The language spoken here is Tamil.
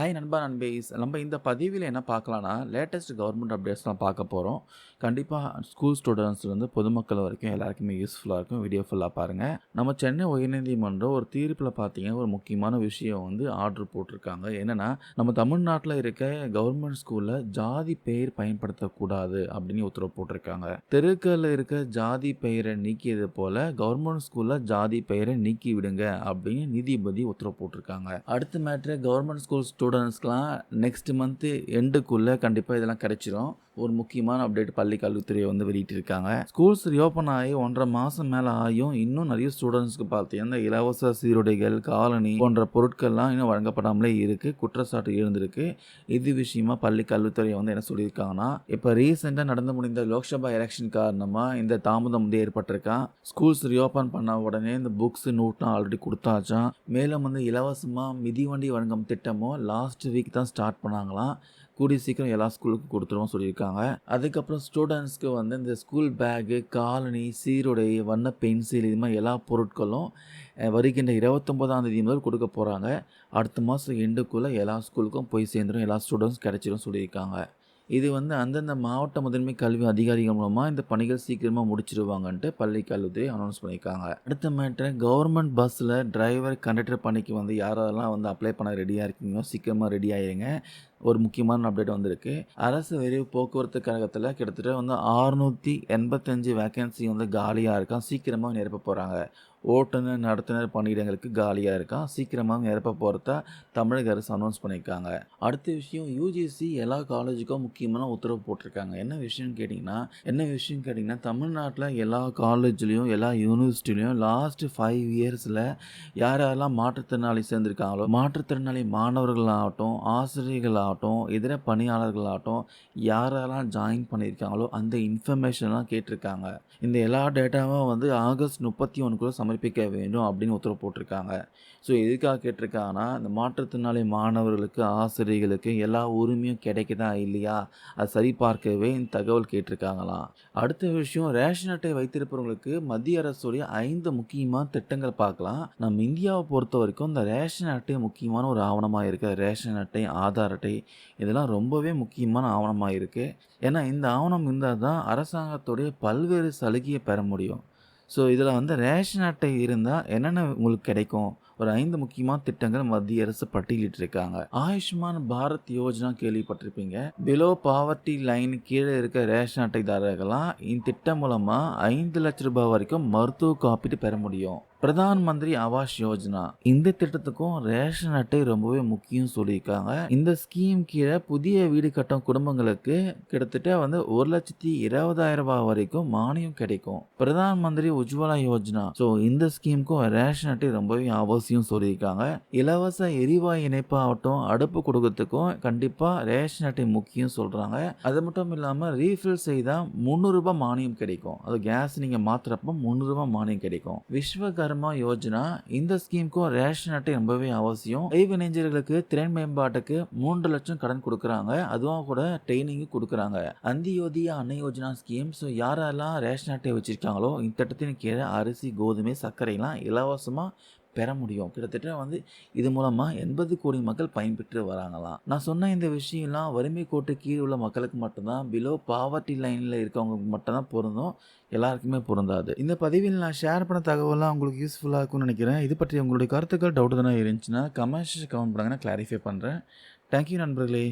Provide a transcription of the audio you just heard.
ஹாய் நண்பா நண்பேஸ். நம்ம இந்த பதிவில் என்ன பார்க்கலான்னா லேட்டஸ்ட் கவர்மெண்ட் அப்டேட்ஸ்லாம் பார்க்க போகிறோம் கண்டிப்பாக ஸ்கூல் ஸ்டூடெண்ட்ஸ்லேருந்து பொதுமக்கள் வரைக்கும் எல்லாருக்குமே யூஸ்ஃபுல்லாக இருக்கும். வீடியோ ஃபுல்லாக பாருங்கள் நம்ம சென்னை உயர்நீதிமன்றம் ஒரு தீர்ப்பில் பார்த்தீங்கன்னா ஒரு முக்கியமான விஷயம் வந்து ஆர்டர் போட்டிருக்காங்க. என்னென்னா நம்ம தமிழ்நாட்டில் இருக்க கவர்மெண்ட் ஸ்கூலில் ஜாதி பெயர் பயன்படுத்தக்கூடாது அப்படின்னு உத்தரவு போட்டிருக்காங்க. தெருக்களில் இருக்க ஜாதி பெயரை நீக்கியது போல் கவர்மெண்ட் ஸ்கூலில் ஜாதி பெயரை நீக்கி விடுங்க அப்படின்னு நீதிபதி உத்தரவு போட்டிருக்காங்க. அடுத்த மேட்ரு கவர்மெண்ட் ஸ்கூல் ஸ்டூடெண்ட்ஸ்க்கெலாம் நெக்ஸ்ட் மந்த்து எண்டுக்குள்ளே கண்டிப்பாக இதெல்லாம் கிடைச்சிரும். ஒரு முக்கியமான அப்டேட் பள்ளி கல்வித்துறையை வந்து வெளியிட்டிருக்காங்க. ஸ்கூல்ஸ் ரீஓப்பன் ஆகி ஒன்றரை மாதம் மேலே ஆகியும் இன்னும் நிறைய ஸ்டூடெண்ட்ஸ்க்கு பார்த்தீங்கன்னா இலவச சீருடைகள் காலனி போன்ற பொருட்கள்லாம் இன்னும் வழங்கப்படாமலே இருக்குது குற்றச்சாட்டு இருந்திருக்கு இது விஷயமா பள்ளி கல்வித்துறை வந்து என்ன சொல்லியிருக்காங்கன்னா இப்போ ரீசெண்டாக நடந்து முடிந்த லோக்சபா எலெக்ஷன் காரணமாக இந்த தாமதம் வந்து ஏற்பட்டிருக்கான் ஸ்கூல்ஸ் ரீஓப்பன் பண்ண உடனே இந்த புக்ஸ் நோட்லாம் ஆல்ரெடி கொடுத்தாச்சான் மேலும் வந்து இலவசமாக மிதிவண்டி வழங்கும் திட்டமும் லாஸ்ட் வீக் தான் ஸ்டார்ட் பண்ணாங்களாம். கூடிய சீக்கிரம் எல்லா ஸ்கூலுக்கும் கொடுத்துருவோம் சொல்லியிருக்காங்க. அதுக்கப்புறம் ஸ்டூடெண்ட்ஸ்க்கு வந்து இந்த ஸ்கூல் பேகு காலனி சீருடை வண்ண பென்சில் இது மாதிரி எல்லா பொருட்களும் வருகின்ற இருபத்தொம்போதாம் தேதி முதல் கொடுக்க போகிறாங்க அடுத்த மாதம் எண்டுக்குள்ளே எல்லா ஸ்கூலுக்கும் போய் சேர்ந்துடும் எல்லா ஸ்டூடெண்ட்ஸ் கிடைச்சிடும் சொல்லியிருக்காங்க. இது வந்து அந்தந்த மாவட்ட முதன்மை கல்வி அதிகாரிகள் மூலமாக இந்த பணிகள் சீக்கிரமாக முடிச்சிருவாங்கன்ட்டு பள்ளி கல்வித்துறை அனௌன்ஸ் பண்ணியிருக்காங்க. அடுத்த மேட்ரு கவர்மெண்ட் பஸ்ஸில் டிரைவர் கண்டக்டர் பணிக்கு வந்து யாரெல்லாம் வந்து அப்ளை பண்ண ரெடியாக இருக்கீங்களோ சீக்கிரமாக ரெடி ஆயிருங்க. ஒரு முக்கியமான அப்டேட் வந்திருக்கு. அரசு விரைவு போக்குவரத்து கழகத்தில் கிட்டத்தட்ட வந்து ஆறுநூற்றி எண்பத்தஞ்சு வேக்கன்சி வந்து காலியாக இருக்கான். சீக்கிரமாக நிரப்ப போகிறாங்க ஓட்டுநர் நடத்துனர் பணியிடங்களுக்கு காலியாக இருக்கான். சீக்கிரமாக நிரப்ப போகிறத தமிழக அரசு அனௌன்ஸ் பண்ணியிருக்காங்க. அடுத்த விஷயம் யூஜிசி எல்லா காலேஜுக்கும் முக்கியமான உத்தரவு போட்டிருக்காங்க. என்ன விஷயம்னு கேட்டிங்கன்னா என்ன விஷயம் கேட்டிங்கன்னா தமிழ்நாட்டில் எல்லா காலேஜ்லேயும் எல்லா யூனிவர்சிட்டிலையும் லாஸ்ட் ஃபைவ் இயர்ஸில் யார் யாரெல்லாம் மாற்றுத்திறனாளி சேர்ந்துருக்காங்களோ மாற்றுத்திறனாளி மாணவர்களாகட்டும் ஆசிரியர்களாகட்டும் ஆகட்டும் இதர பணியாளர்களாகட்டும் யாரெல்லாம் ஜாயின் பண்ணியிருக்காங்களோ அந்த இன்ஃபர்மேஷன்லாம் கேட்டிருக்காங்க. இந்த எல்லா டேட்டாவும் வந்து ஆகஸ்ட் முப்பத்தி ஒன்றுக்குள்ளே சமர்ப்பிக்க வேண்டும் அப்படின்னு உத்தரவு போட்டிருக்காங்க. ஸோ எதுக்காக கேட்டிருக்காங்கன்னா இந்த மாற்றுத்திறனாளி மாணவர்களுக்கு ஆசிரியர்களுக்கு எல்லா உரிமையும் கிடைக்குதா இல்லையா? அது சரிபார்க்கவே இந்த தகவல் கேட்டிருக்காங்களாம். அடுத்த விஷயம் ரேஷன் அட்டை வைத்திருப்பவங்களுக்கு மத்திய அரசுடைய ஐந்து முக்கியமான திட்டங்கள் பார்க்கலாம். நம்ம இந்தியாவை பொறுத்த வரைக்கும் இந்த ரேஷன் அட்டை முக்கியமான ஒரு ஆவணமாக இருக்குது ரேஷன் அட்டை ஆதார் அட்டை இதெல்லாம் ரொம்பவே முக்கியமான ஆவணமாக இருக்குது ஏன்னா இந்த ஆவணம் இருந்தால் தான் அரசாங்கத்துடைய பல்வேறு சலுகையை பெற முடியும். ஸோ இதில் வந்து ரேஷன் அட்டை இருந்தால் என்னென்ன உங்களுக்கு கிடைக்கும்? ஒரு ஐந்து முக்கியமான திட்டங்கள் மத்திய அரசு பட்டியலிட்டு இருக்காங்க ஆயுஷ்மான் பாரத் யோஜனா கேள்விப்பட்டிருப்பீங்க. பிலோ பாவர்ட்டி லைன் கீழே இருக்க ரேஷன் அட்டைதாரர்கள்லாம் இந்த திட்டம் மூலமாக ஐந்து லட்ச ரூபாய் வரைக்கும் மருத்துவ காப்பீடு பெற முடியும். பிரதான் மந்திரி ஆவாஸ் யோஜனா. இந்த திட்டத்துக்கும் ரேஷன் அட்டை ரொம்பவே முக்கியம் சொல்லியிருக்காங்க. இந்த ஸ்கீம் கீழே புதிய வீடு கட்டும் குடும்பங்களுக்கு கிட்டத்தட்ட வந்து ஒரு லட்சத்தி இருபதாயிரம் ரூபாய் வரைக்கும் மானியம் கிடைக்கும். பிரதான் மந்திரி உஜ்வலா யோஜனா. ஸோ இந்த ஸ்கீமுக்கும் ரேஷன் அட்டை ரொம்பவே அவசியம் சொல்லியிருக்காங்க. இலவச எரிவாயு இணைப்பாகட்டும் அடுப்பு கொடுக்கறதுக்கும் கண்டிப்பாக ரேஷன் அட்டை முக்கியம் சொல்கிறாங்க அது மட்டும் இல்லாமல் ரீஃபில் செய்தால் முந்நூறுரூபா மானியம் கிடைக்கும். அது கேஸ் நீங்கள் மாற்றுறப்போ முந்நூறுரூபா மானியம் கிடைக்கும். விஸ்வகர் கர்மா யோஜனா இந்த ஸ்கீமுக்கும் ரேஷன் அட்டை ரொம்பவே அவசியம். கைவினைஞர்களுக்கு திறன் மேம்பாட்டுக்கு மூன்று லட்சம் கடன் கொடுக்குறாங்க. அதுவும் கூட ட்ரைனிங்கும் கொடுக்குறாங்க. அந்தியோதியா அன்ன யோஜனா ஸ்கீம் ஸோ யாரெல்லாம் ரேஷன் அட்டை வச்சுருக்காங்களோ இந்த திட்டத்தின் கீழே அரிசி கோதுமை சர்க்கரைலாம் இலவசமாக பெற முடியும். கிட்டத்தட்ட வந்து இது மூலமாக எண்பது கோடி மக்கள் பயன்பெற்று வராங்களாம். நான் சொன்ன இந்த விஷயம்லாம் வறுமை கோட்டு கீழே உள்ள மக்களுக்கு மட்டும்தான் பிலோ பாவர்ட்டி லைனில் இருக்கவங்களுக்கு மட்டும்தான் பொருந்தும். எல்லாருக்குமே பொருந்தாது. இந்த பதிவில் நான் ஷேர் பண்ண தகவலாம் உங்களுக்கு யூஸ்ஃபுல்லாக இருக்கும்னு நினைக்கிறேன். இது பற்றி உங்களுடைய கருத்துக்கள் டவுட் தானே இருந்துச்சுன்னா கமெண்ட்ஸ் கமெண்ட் பண்ணுங்கன்னா கிளாரிஃபை பண்ணுறேன் தேங்க்யூ நண்பர்களே.